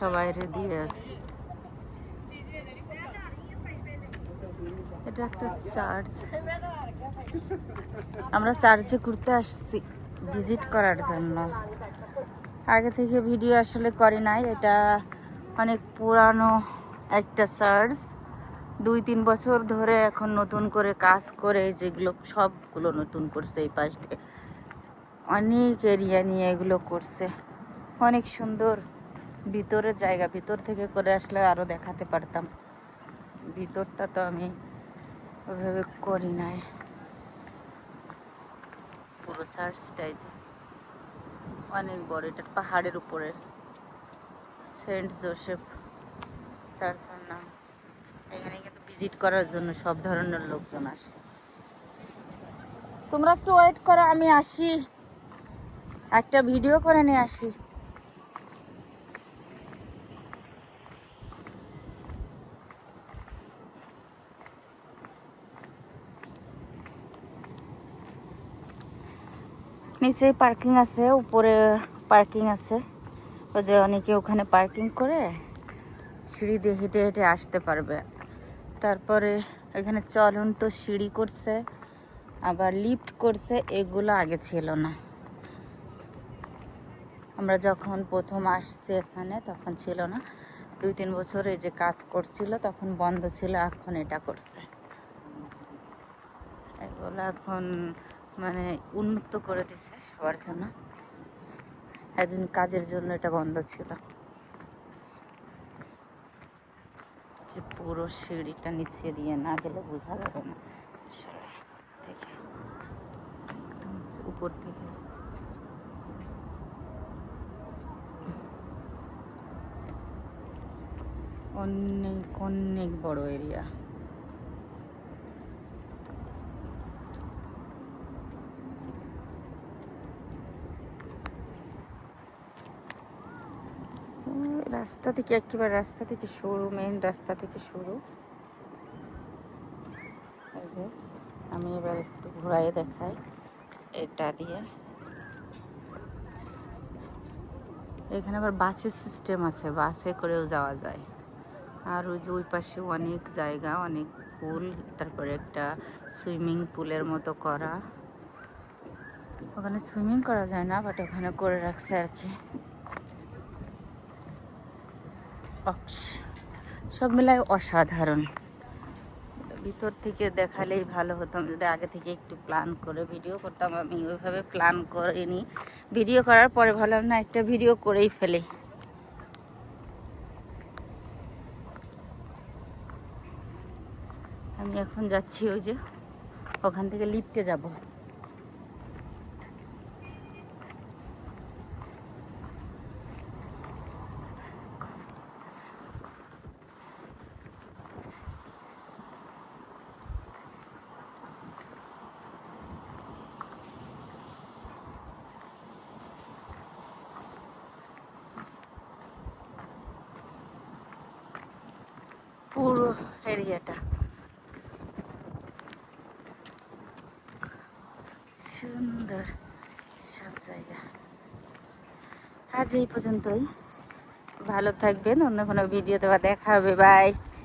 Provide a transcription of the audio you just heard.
সবাই দিয়ে আছে। এটা একটা চার্চ আমরা চার্চে ঘুরতে আসছি ভিজিট করার জন্য। আগে থেকে ভিডিও আসলে করি নাই, এটা অনেক পুরানো একটা চার্চ দুই তিন বছর ধরে এখন নতুন করে কাজ করে, যেগুলো সবগুলো নতুন করছে এই পাশ দিয়ে। অনেক এরিয়া নিয়ে এগুলো করছে। অনেক সুন্দর। ভিতরের জায়গা, ভিতর থেকে করে আসলে আরও দেখাতে পারতাম। ভিতরটা তো আমি ওইভাবে করি নাই। পুরো সার্চটাই যে অনেক বড়, এটা পাহাড়ের উপরে। সেন্ট জোসেফ চার্চের নাম। এখানে কিন্তু ভিজিট করার জন্য সব ধরনের লোকজন আসে। তোমরা একটু ওয়েট করো, আমি আসি। একটা ভিডিও করে নিয়ে আসি। নিচেই পার্কিং আছে, উপরে পার্কিং আছে। ওই যে অনেকে ওখানে পার্কিং করে, সিঁড়ি দিয়ে হেঁটে হেঁটে আসতে পারবে। তারপরে এখানে চলন্ত সিঁড়ি করছে, আবার লিফট করছে, এগুলো আগে ছিল না। আমরা যখন প্রথম আসছি এখানে, তখন ছিল না। দুই তিন বছর এই যে কাজ করছিল, তখন বন্ধ ছিল, এখন এটা করছে। এগুলো এখন মানে উন্মুক্ত করে দিছে সবার জন্য। একদিন কাজের জন্য এটা বন্ধ ছিল। যে পুরো সিঁড়িটা নিচে দিয়ে না গেলে বোঝা যাবে না। থেকে একদম উপর থেকে অনেক অনেক বড় এরিয়া রাস্তা থেকে, একেবারে রাস্তা থেকে শুরু মেন রাস্তা থেকে শুরু। এই যে, আমি এবার একটু ঘোরাই দেখাই এটা দিয়ে। এখানে আবার বাসের সিস্টেম আছে, বাসে করেও যাওয়া যায়। আর ওই যে ওই পাশে অনেক জায়গা, অনেক পুল, তারপরে একটা সুইমিং পুলের মতো করা। ওখানে সুইমিং করা যায় না বাট ওখানে করে রাখছে আর কি। অক্স। সব মিলাই অসাধারণ। ভিতর থেকে দেখালেই ভালো হতাম যদি আগে থেকে একটু প্ল্যান করে ভিডিও করতাম, আমি ওইভাবে প্ল্যান করিনি। ভিডিও করার পরে ভাবলাম, না, একটা ভিডিও করেই ফেলি। আমি এখন যাচ্ছি ওই যে ওখান থেকে লিফটে যাব। পুরো এরিয়াটা। সুন্দর সব জায়গা। আজ এই পর্যন্তই। ভালো থাকবেন, অন্য কোনো ভিডিওতে বা দেখা হবে। বাই